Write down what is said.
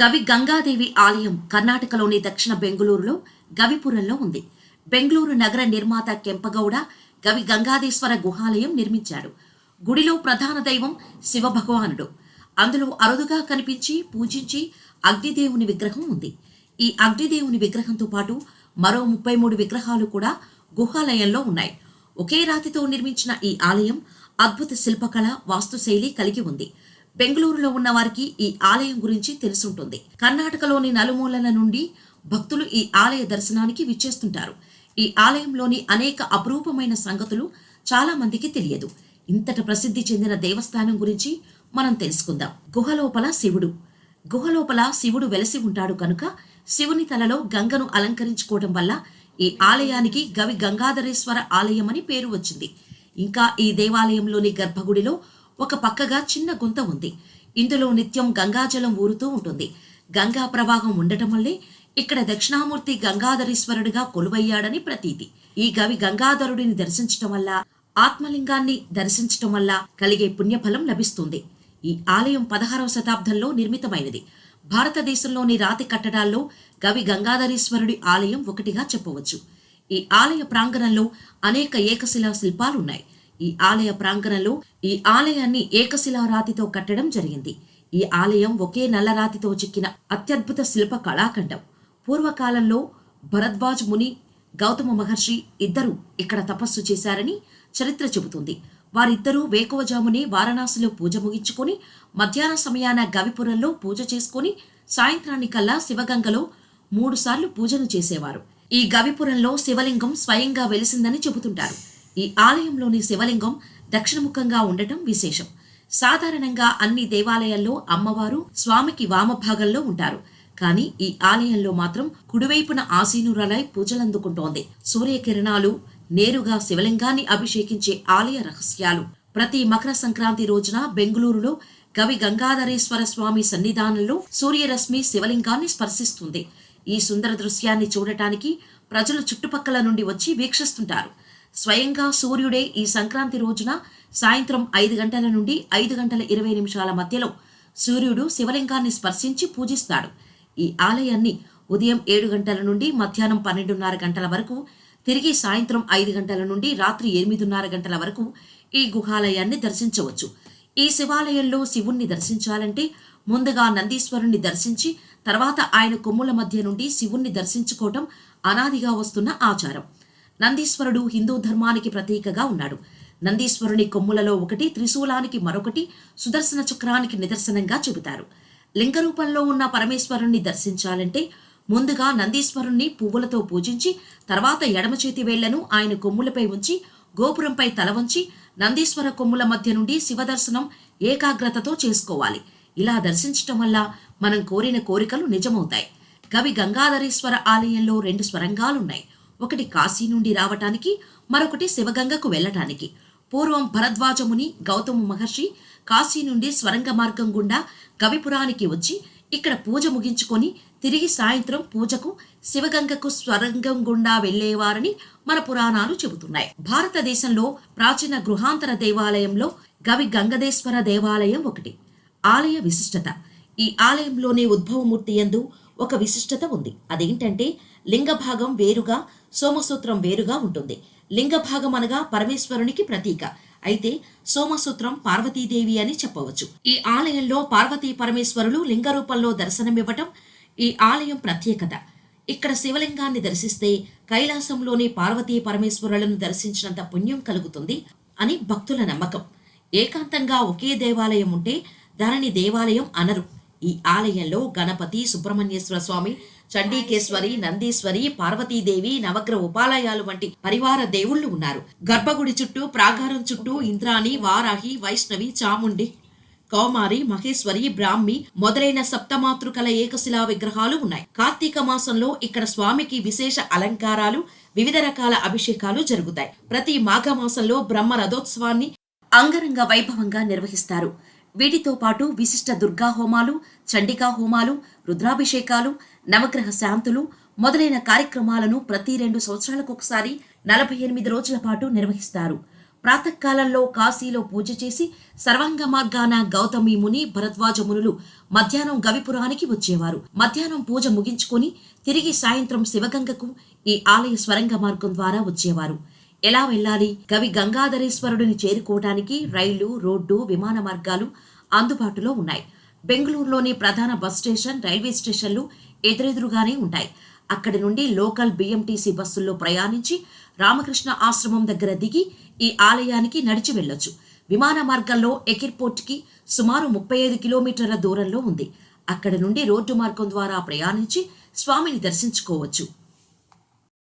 గవి గంగాదేవి ఆలయం కర్ణాటకలోని దక్షిణ బెంగళూరులో గవిపురంలో ఉంది. బెంగళూరు నగర నిర్మాత కెంపగౌడ గవి గంగాధేశ్వర గుహాలయం నిర్మించాడు. గుడిలో ప్రధాన దైవం శివభగవానుడు. అందులో అరుదుగా కనిపించి పూజించి అగ్నిదేవుని విగ్రహం ఉంది. ఈ అగ్నిదేవుని విగ్రహంతో పాటు మరో ముప్పై మూడు విగ్రహాలు కూడా గుహాలయంలో ఉన్నాయి. ఒకే రాతితో నిర్మించిన ఈ ఆలయం అద్భుత శిల్పకళ వాస్తుశైలి కలిగి ఉంది. బెంగళూరులో ఉన్న వారికి ఈ ఆలయం గురించి తెలుసుంటుంది. కర్ణాటకలోని నలుమూలల నుండి భక్తులు ఈ ఆలయ దర్శనానికి విచ్చేస్తుంటారు. ఈ ఆలయంలోని అనేక అపురూపమైన సంగతులు చాలా మందికి తెలియదు. ఇంతటి ప్రసిద్ధి చెందిన దేవస్థానం గురించి మనం తెలుసుకుందాం. గుహలోపల శివుడు. గుహలోపల శివుడు వెలసి ఉంటాడు కనుక శివుని తలలో గంగను అలంకరించుకోవడం వల్ల ఈ ఆలయానికి గవి గంగాధరేశ్వర ఆలయం అని పేరు వచ్చింది. ఇంకా ఈ దేవాలయంలోని గర్భగుడిలో ఒక పక్కగా చిన్న గుంత ఉంది. ఇందులో నిత్యం గంగాజలం ఊరుతూ ఉంటుంది. గంగా ప్రవాహం ఉండటం వల్లే ఇక్కడ దక్షిణామూర్తి గంగాధరీశ్వరుడిగా కొలువయ్యాడని ప్రతీతి. ఈ గవి గంగాధరుడిని దర్శించటం వల్ల ఆత్మలింగాన్ని దర్శించటం వల్ల కలిగే పుణ్యఫలం లభిస్తుంది. ఈ ఆలయం పదహారవ శతాబ్దంలో నిర్మితమైనది. భారతదేశంలోని రాతి కట్టడాల్లో గవి గంగాధరీశ్వరుడి ఆలయం ఒకటిగా చెప్పవచ్చు. ఈ ఆలయ ప్రాంగణంలో అనేక ఏకశిలా శిల్పాలున్నాయి. ఈ ఆలయ ప్రాంగణంలో ఈ ఆలయాన్ని ఏకశిలా రాతితో కట్టడం జరిగింది. ఈ ఆలయం ఒకే నల్లరాతితో చెక్కిన అత్యద్భుత శిల్ప కళాఖండం. పూర్వకాలంలో భరద్వాజ్ ముని గౌతమ మహర్షి ఇద్దరు ఇక్కడ తపస్సు చేశారని చరిత్ర చెబుతుంది. వారిద్దరూ వేకువజామునే వారణాసిలో పూజ ముగించుకొని మధ్యాహ్న సమయాన గవిపురంలో పూజ చేసుకుని సాయంత్రానికల్లా శివగంగలో మూడుసార్లు పూజను చేసేవారు. ఈ గవిపురంలో శివలింగం స్వయంగా వెలిసిందని చెబుతుంటారు. ఈ ఆలయంలోని శివలింగం దక్షిణముఖంగా ఉండటం విశేషం. సాధారణంగా అన్ని దేవాలయాల్లో అమ్మవారు స్వామికి వామభాగంలో ఉంటారు. కానీ ఈ ఆలయంలో మాత్రం కుడివైపున ఆసీనురాలై పూజలందుకుంటోంది. సూర్యకిరణాలు నేరుగా శివలింగాన్ని అభిషేకించే ఆలయ రహస్యాలు. ప్రతి మకర సంక్రాంతి రోజున బెంగళూరులో గవి గంగాధరేశ్వర స్వామి సన్నిధానంలో సూర్యరశ్మి శివలింగాన్ని స్పర్శిస్తుంది. ఈ సుందర దృశ్యాన్ని చూడటానికి ప్రజలు చుట్టుపక్కల నుండి వచ్చి వీక్షిస్తుంటారు. స్వయంగా సూర్యుడే ఈ సంక్రాంతి రోజున సాయంత్రం ఐదు గంటల నుండి ఐదు గంటల ఇరవై నిమిషాల మధ్యలో సూర్యుడు శివలింగాన్ని స్పర్శించి పూజిస్తాడు. ఈ ఆలయాన్ని ఉదయం ఏడు గంటల నుండి మధ్యాహ్నం పన్నెండున్నర గంటల వరకు తిరిగి సాయంత్రం ఐదు గంటల నుండి రాత్రి ఎనిమిదిన్నర గంటల వరకు ఈ గుహాలయాన్ని దర్శించవచ్చు. ఈ శివాలయంలో శివుణ్ణి దర్శించాలంటే ముందుగా నందీశ్వరుణ్ణి దర్శించి తర్వాత ఆయన కొమ్ముల మధ్య నుండి శివుణ్ణి దర్శించుకోవటం అనాదిగా వస్తున్న ఆచారం. నందీశ్వరుడు హిందూ ధర్మానికి ప్రతీకగా ఉన్నాడు. నందీశ్వరుని కొమ్ములలో ఒకటి త్రిశూలానికి మరొకటి సుదర్శన చక్రానికి నిదర్శనంగా చెబుతారు. లింగ రూపంలో ఉన్న పరమేశ్వరుణ్ణి దర్శించాలంటే ముందుగా నందీశ్వరుణ్ణి పువ్వులతో పూజించి తర్వాత ఎడమ చేతి వేళ్ళను ఆయన కొమ్ములపై ఉంచి గోపురంపై తల వంచి నందీశ్వర కొమ్ముల మధ్య నుండి శివదర్శనం ఏకాగ్రతతో చేసుకోవాలి. ఇలా దర్శించటం వల్ల మనం కోరిన కోరికలు నిజమవుతాయి. కవి గంగాధరేశ్వర ఆలయంలో రెండు స్వరంగాలున్నాయి. ఒకటి కాశీ నుండి రావటానికి మరొకటి శివగంగకు వెళ్ళటానికి. పూర్వం భరద్వాజముని గౌతమ మహర్షి కాశీ నుండి స్వరంగ మార్గం గుండా కవిపురానికి వచ్చి ఇక్కడ పూజ ముగించుకొని తిరిగి సాయంత్రం పూజకు శివగంగకు స్వరంగం గుండా వెళ్ళేవారని మన పురాణాలు చెబుతున్నాయి. భారతదేశంలో ప్రాచీన గృహాంతర దేవాలయంలో గవి గంగదేశ్వర దేవాలయం ఒకటి. ఆలయ విశిష్టత. ఈ ఆలయంలోని ఉద్భవమూర్తి యందు ఒక విశిష్టత ఉంది. అదేంటంటే లింగ భాగం వేరుగా సోమసూత్రం వేరుగా ఉంటుంది. లింగ భాగం అనగా పరమేశ్వరునికి ప్రతీక. అయితే సోమసూత్రం పార్వతీదేవి అని చెప్పవచ్చు. ఈ ఆలయంలో పార్వతీ పరమేశ్వరులు లింగ రూపంలో దర్శనమివ్వటం ఈ ఆలయం ప్రత్యేకత. ఇక్కడ శివలింగాన్ని దర్శిస్తే కైలాసంలోని పార్వతీ పరమేశ్వరులను దర్శించినంత పుణ్యం కలుగుతుంది అని భక్తుల నమ్మకం. ఏకాంతంగా ఒకే దేవాలయం ఉంటే దానిని దేవాలయం అనరు. ఈ ఆలయంలో గణపతి సుబ్రహ్మణ్యేశ్వర స్వామి చండీకేశ్వరి నందీశ్వరి పార్వతీదేవి నవగ్రహ ఉపాలయాలు వంటి పరివార దేవుళ్ళు ఉన్నారు. గర్భగుడి చుట్టూ ప్రాగారం చుట్టూ ఇంద్రాణి వారాహి వైష్ణవి చాముండి కౌమారి మహేశ్వరి బ్రాహ్మి మొదలైన సప్తమాతృకల ఏకశిలా విగ్రహాలు ఉన్నాయి. కార్తీక మాసంలో ఇక్కడ స్వామికి విశేష అలంకారాలు వివిధ రకాల అభిషేకాలు జరుగుతాయి. ప్రతి మాఘమాసంలో బ్రహ్మ రథోత్సవాన్ని అంగరంగ వైభవంగా నిర్వహిస్తారు. వీటితో పాటు విశిష్ట దుర్గా హోమాలు చండికా హోమాలు రుద్రాభిషేకాలు నవగ్రహ శాంతులు మొదలైన కార్యక్రమాలను ప్రతి రెండు సంవత్సరాలకు ఒకసారి నలభై ఎనిమిది రోజుల పాటు నిర్వహిస్తారు. ప్రాతకాలంలో కాశీలో పూజ చేసి సర్వాంగ మార్గాన గౌతమి ముని భరద్వాజ మునులు మధ్యాహ్నం గవిపురానికి వచ్చేవారు. మధ్యాహ్నం పూజ ముగించుకొని తిరిగి సాయంత్రం శివగంగకు ఈ ఆలయ స్వరంగ మార్గం ద్వారా వచ్చేవారు. ఎలా వెళ్ళాలి? కవి గంగాధరేశ్వరుడిని చేరుకోవడానికి రైలు రోడ్డు విమాన మార్గాలు అందుబాటులో ఉన్నాయి. బెంగళూరులోని ప్రధాన బస్ స్టేషన్ రైల్వే స్టేషన్లు ఎదురెదురుగానే ఉంటాయి. అక్కడి నుండి లోకల్ బిఎంటీసీ బస్సుల్లో ప్రయాణించి రామకృష్ణ ఆశ్రమం దగ్గర దిగి ఈ ఆలయానికి నడిచి వెళ్ళొచ్చు. విమాన మార్గంలో ఎకిర్పోర్ట్కి సుమారు ముప్పై ఐదు కిలోమీటర్ల దూరంలో ఉంది. అక్కడి నుండి రోడ్డు మార్గం ద్వారా ప్రయాణించి స్వామిని దర్శించుకోవచ్చు.